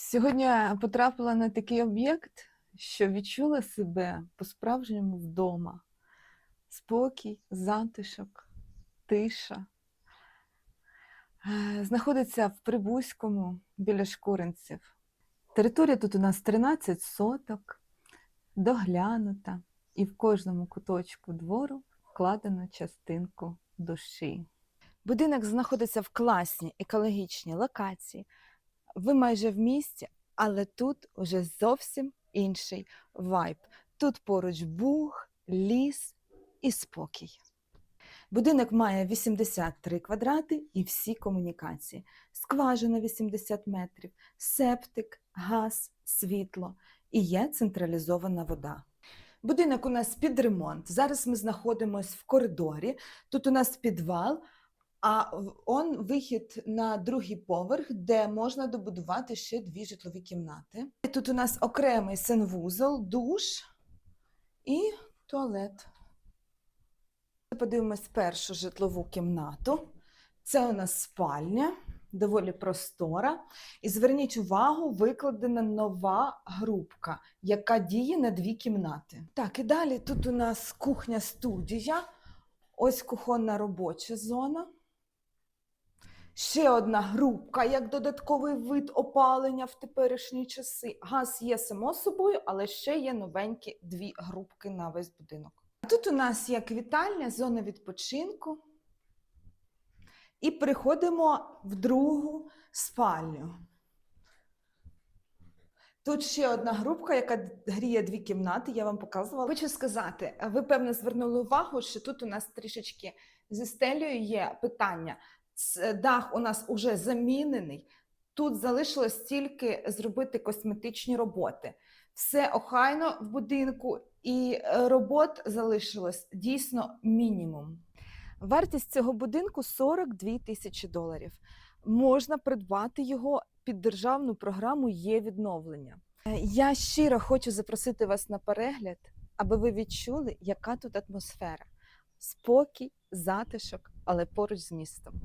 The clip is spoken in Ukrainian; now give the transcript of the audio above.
Сьогодні потрапила на такий об'єкт, що відчула себе по-справжньому вдома. Спокій, затишок, тиша. Е, Знаходиться в Прибузькому біля Шкуринців. Територія тут у нас 13 соток, доглянута, і в кожному куточку двору вкладено частинку душі. Будинок знаходиться в класній екологічній локації. Ви майже в місті, але тут уже зовсім інший вайб. Тут поруч буг, ліс і спокій. Будинок має 83 квадрати і всі комунікації. Скважина 80 метрів, септик, газ, світло і є централізована вода. Будинок у нас під ремонт. Зараз ми знаходимося в коридорі. Тут у нас підвал, а он вихід на другий поверх, де можна добудувати ще дві житлові кімнати. Тут у нас окремий санвузол, душ і туалет. Подивимось першу житлову кімнату. Це у нас спальня, доволі простора. І зверніть увагу, викладена нова грубка, яка діє на дві кімнати. Так, і далі тут у нас кухня-студія. Ось кухонна робоча зона. Ще одна грубка, як додатковий вид опалення в теперішні часи. Газ є само собою, але ще є новенькі дві грубки на весь будинок. А Тут у нас є вітальня, зона відпочинку. І переходимо в другу спальню. Тут ще одна групка, яка гріє дві кімнати, я вам показувала. Хочу сказати, ви певно звернули увагу, що тут у нас трішечки зі стелею є питання. Ц- Дах у нас уже замінений. Тут залишилось тільки зробити косметичні роботи. Все охайно в будинку, і е, робот залишилось дійсно мінімум. Вартість цього будинку 42 тисячі доларів. Можна придбати його під державну програму є відновлення. Е, Я щиро хочу запросити вас на перегляд, аби ви відчули, яка тут атмосфера. Спокій, затишок, але поруч з містом.